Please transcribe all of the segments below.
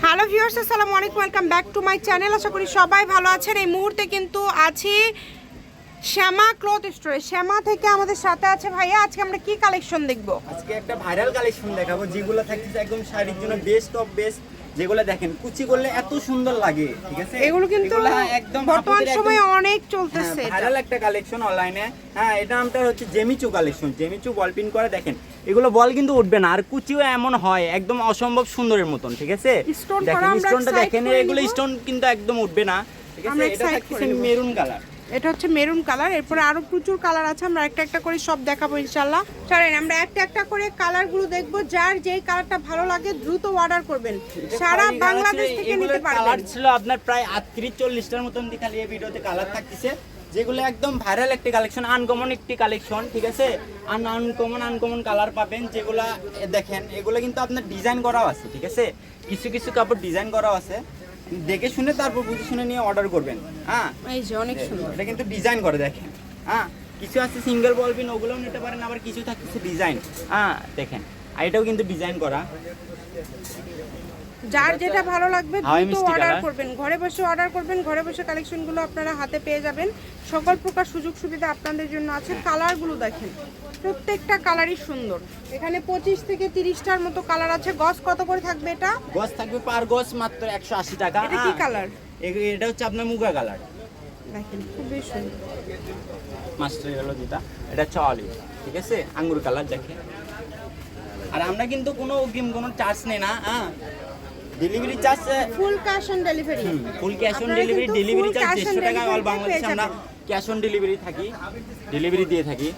Hello viewers আসসালামু আলাইকুম welcome back to my channel আশা করি সবাই ভালো আছেন। এই মুহূর্তে কিন্তু আছি শ্যামা ক্লথ স্টোরে শ্যামা থেকে আমাদের সাথে আছে ভাইয়া। আজকে আমরা কি কালেকশন দেখব? আজকে একটা ভাইরাল কালেকশন দেখাবো, যেগুলো থাকছে একদম শাড়ির জন্য বেস্ট অফ বেস্ট যেগুলো দেখেন কুচি করলে এত সুন্দর লাগে ঠিক আছে? এগুলো কিন্তু একদম বর্তমান সময়ে অনেক চলতেছে হ্যাঁ, ভাইরাল একটা কালেকশন অনলাইনে হ্যাঁ এটা নামটা হচ্ছে জেমিচু কালেকশন জেমিচু বল পিন করে দেখেন এগুলো বল কিন্তু উঠবে না আর কুচিও এমন হয় একদম অসম্ভব সুন্দরের মতন ঠিক আছে? দেখেন স্টোনটা দেখেন এগুলো স্টোন কিন্তু একদম উঠবে না ঠিক আছে? এটা নিবো। মেরুন কালার এটা হচ্ছে মেরুন কালার এরপরে আরও প্রচুর কালার আছে আমরা একটা একটা করে সব দেখাবো ইনশাল্লাহ চলেন আমরা একটা একটা করে কালারগুলো দেখব যার যেই কালারটা ভালো লাগে দ্রুত অর্ডার করবেন। সারা বাংলাদেশ থেকে নিতে পারবেন। কালার ছিল আপনার প্রায় আটত্রিশ চল্লিশটার মতন দিয়ে খালি এই ভিডিওতে কালার থাকতেছে। যেগুলো একদম ভাইরাল একটি কালেকশন আনকমন একটি কালেকশন ঠিক আছে? আন আনকমন আনকমন কালার পাবেন যেগুলা দেখেন এগুলো কিন্তু আপনার ডিজাইন করাও আছে ঠিক আছে? কিছু কিছু কাপড় ডিজাইন করাও আছে। দেখে শুনে তারপর বুঝে শুনে নিয়ে অর্ডার করবেন। হ্যাঁ? এই যে অনেক সুন্দর। এটা কিন্তু ডিজাইন করে দেখেন। হ্যাঁ? কিছু আছে সিঙ্গেল বলবিন ওগুলোও নিতে পারেন আবার কিছু থাকছে ডিজাইন হ্যাঁ? দেখেন। আর এটাও কিন্তু ডিজাইন করা। যার যেটা ভালো লাগবে দ্রুত অর্ডার করবেন। ঘরে বসে অর্ডার করবেন ঘরে বসে কালেকশনগুলো আপনারা হাতে পেয়ে যাবেন। সকল প্রকার সুযোগ সুবিধা আপনাদের জন্য আছে। কালারগুলো দেখেন প্রত্যেকটা কালারই সুন্দর। এখানে পঁচিশ থেকে তিরিশটার মতো কালার আছে। গস কত করে থাকবে এটা? গজ থাকবে পার গজ মাত্র একশো আশি টাকা। এটা কি। কালার এটা হচ্ছে আপনার মুগা কালার দেখেন খুবই সুন্দর। মাস্টার হলো যেটা। এটা হচ্ছে অলিভ ঠিক আছে? আঙ্গুর কালার দেখে আর আমরা কিন্তু কোনো অগ্রিম কোনো চার্জ নেই না হ্যাঁ? Delivery charge full cash on delivery full cash on delivery delivery charge দেড়শো টাকা অল বাংলাদেশে আমরা ক্যাশ অন ডেলিভারি থাকি ডেলিভারি দিয়ে থাকি।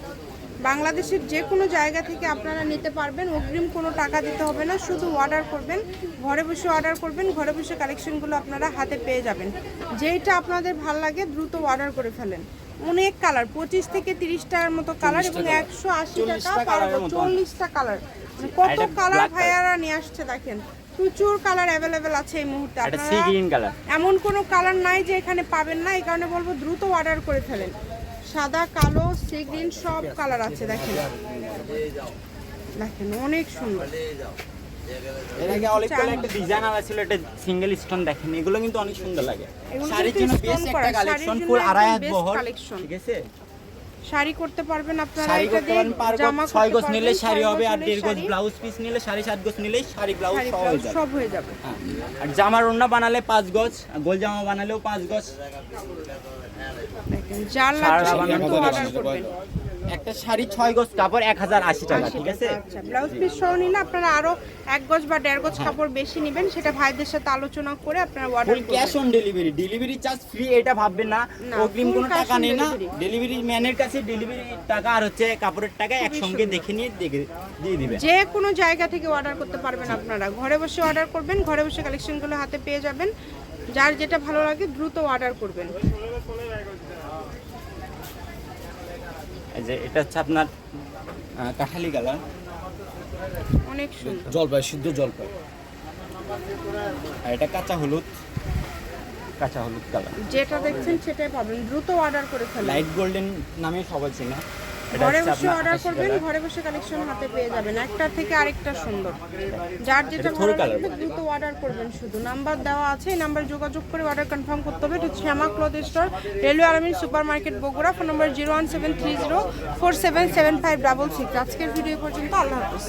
বাংলাদেশের যে কোনো জায়গা থেকে আপনারা নিতে পারবেন অগ্রিম কোনো টাকা দিতে হবে না শুধু অর্ডার করবেন ঘরে বসে অর্ডার করবেন ঘরে বসে কালেকশনগুলো আপনারা হাতে পেয়ে যাবেন। যেইটা আপনাদের ভালো লাগে দ্রুত অর্ডার করে ফেলেন। অনেক কালার পঁচিশ থেকে তিরিশটার মতো কালার এবং একশো আশি টাকা 40টা চল্লিশটা কালার। কত কালার ভাইয়ারা নিয়ে আসছে দেখেন। প্রচুর কালার অ্যাভেলেবেল আছে এই মুহূর্তে আপনারা। এমন কোনো কালার নাই যে এখানে পাবেন না এই কারণে বলব দ্রুত অর্ডার করে ফেলেন। সাদা কালো সি গ্রিন সব কালার আছে দেখেন। দেখেন অনেক সুন্দর। এর আগে অলিভ কালার একটা ডিজাইন ছিল এটা সিঙ্গেল স্টোন দেখেন এগুলো কিন্তু অনেক সুন্দর লাগে। শাড়ির জন্য stone একটা কালেকশন ফুল আড়াই হাত বহর ঠিক আছে? শাড়ি করতে পারবেন আপনারা শাড়ি এটা দিয়ে জামা ছয় গজ নিলে শাড়ি হবে আর দেড় গজ ব্লাউজ পিস নিলে সাড়ে সাত গজ নিলেই শাড়ি ব্লাউজ সব হয়ে যাবে। সব হয়ে যাবে। আর জামার ওড়না বানালে পাঁচ গজ আর গোল জামা বানালেও পাঁচ গজ। যার অর্ডার করবেন। একটা শাড়ি ছয় গজ কাপড় এক হাজার আশি টাকা ঠিক আছে? আচ্ছা ব্লাউজ পিস সহ নিলে আপনারা আরও এক গজ বা দেড় গজ কাপড় বেশি নেবেন সেটা ভাইদের সাথে আলোচনা করে আপনারা order cash on delivery delivery charge free এটা ভাববেন না। অগ্রিম কোনো টাকা নেই না। ডেলিভারি ম্যানের কাছে ডেলিভারি টাকা আর হচ্ছে কাপড়ের টাকা একসঙ্গে দেখে নিয়ে দেখে- দিয়ে দিবেন। যে কোনো জায়গা থেকে অর্ডার করতে পারবেন আপনারা। ঘরে বসে অর্ডার করবেন ঘরে বসে কালেকশনগুলো হাতে পেয়ে যাবেন। যার যেটা ভালো লাগে দ্রুত অর্ডার করবেন। যে এটা হচ্ছে আপনার কাঠালি কালার। অনেক সুন্দর। জলপাই সিদ্ধ জলপাই। আর এটা কাঁচা হলুদ কাঁচা হলুদ কালার। যেটা দেখছেন সেটাই পাবেন। দ্রুত অর্ডার করে ফেলুন। লাইট গোল্ডেন নামে সবাই চেনে। ঘরে বসে অর্ডার করবেন ঘরে বসে কালেকশন হাতে পেয়ে যাবেন। একটা থেকে আরেকটা সুন্দর। যার যেটা ভালো লাগবে দ্রুত অর্ডার করবেন শুধু। নাম্বার দেওয়া আছে এই নাম্বারে যোগাযোগ করে অর্ডার কনফার্ম করতে হবে। এটা Shyama cloth store railway Alamin super market Bogura. Phone number zero one seven three zero four seven seven five double six আজকের ভিডিও পর্যন্ত আল্লাহ হাফিজ।